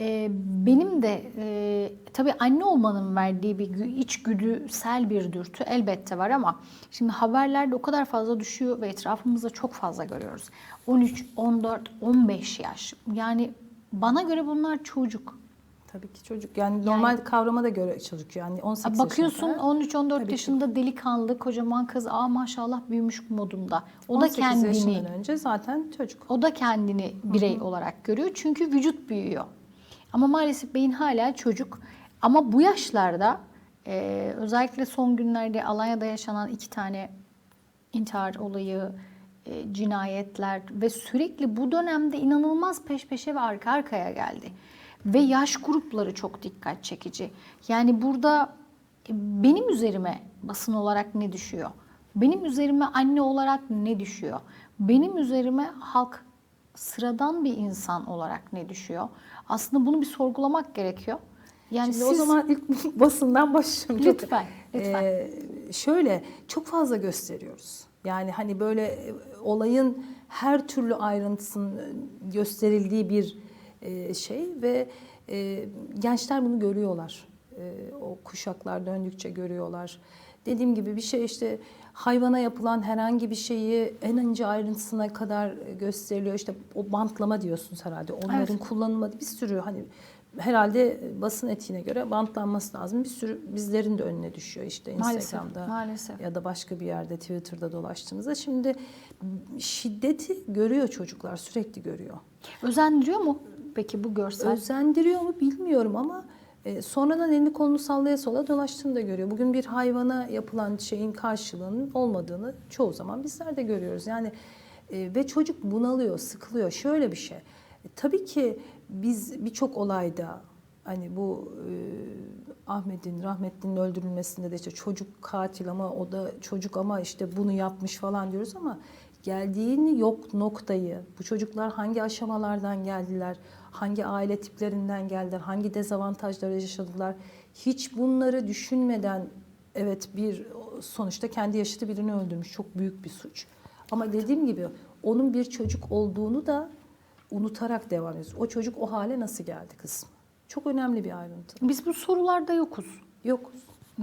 Ee, benim de e, tabii anne olmanın verdiği bir gü- içgüdüsel bir dürtü elbette var ama şimdi haberlerde o kadar fazla düşüyor ve etrafımızda çok fazla görüyoruz. 13, 14, 15 yaş. Yani bana göre bunlar çocuk. Tabii ki çocuk. Yani normal kavrama da göre çocuk yani 18 yaşına Bakıyorsun kadar. 13-14 Tabii ki. yaşında delikanlı, kocaman kız, aa maşallah büyümüş modunda. O da 18 kendini yaşından önce zaten çocuk. O da kendini birey olarak görüyor. Çünkü vücut büyüyor. Ama maalesef beyin hala çocuk. Ama bu yaşlarda e, özellikle son günlerde Alanya'da yaşanan iki tane intihar olayı, e, cinayetler ve sürekli bu dönemde inanılmaz peş peşe ve arka arkaya geldi. Ve yaş grupları çok dikkat çekici. Yani burada e, benim üzerime basın olarak ne düşüyor? Benim üzerime anne olarak ne düşüyor? Benim üzerime halk sıradan bir insan olarak ne düşüyor? Aslında bunu bir sorgulamak gerekiyor. Yani Şimdi siz o zaman ilk basından başlayalım. Lütfen, lütfen. Ee, şöyle çok fazla gösteriyoruz. Yani hani böyle e, olayın her türlü ayrıntısının e, gösterildiği bir e, şey ve gençler bunu görüyorlar. O kuşaklar döndükçe görüyorlar. Dediğim gibi bir şey işte hayvana yapılan herhangi bir şeyi en ince ayrıntısına kadar gösteriliyor. İşte o bantlama diyorsunuz herhalde. Onların Evet. kullanılmadığı bir sürü hani herhalde basın etiğine göre bantlanması lazım. Bir sürü bizlerin de önüne düşüyor işte Maalesef, Instagram'da maalesef. ya da başka bir yerde Twitter'da dolaştığınızda. Şimdi şiddeti görüyor çocuklar sürekli görüyor. özendiriyor mu peki bu görsel? Özendiriyor mu bilmiyorum ama e, sonradan elini kolunu sallaya sola dolaştığını da görüyor. Bugün bir hayvana yapılan şeyin karşılığının olmadığını çoğu zaman bizler de görüyoruz. Yani e, ve çocuk bunalıyor, sıkılıyor. Şöyle bir şey. E, tabii ki biz birçok olayda hani bu e, Ahmet'in, rahmetlinin öldürülmesinde de işte çocuk katil ama o da çocuk ama işte bunu yapmış falan diyoruz ama geldiğini yok noktayı, bu çocuklar hangi aşamalardan geldiler, hangi aile tiplerinden geldiler, hangi dezavantajları yaşadılar, hiç bunları düşünmeden evet bir sonuçta kendi yaşıtı birini öldürmüş çok büyük bir suç. Ama dediğim gibi onun bir çocuk olduğunu da unutarak devam ediyoruz. O çocuk o hale nasıl geldi kısmı. Çok önemli bir ayrıntı. Biz bu sorularda yokuz. Yokuz.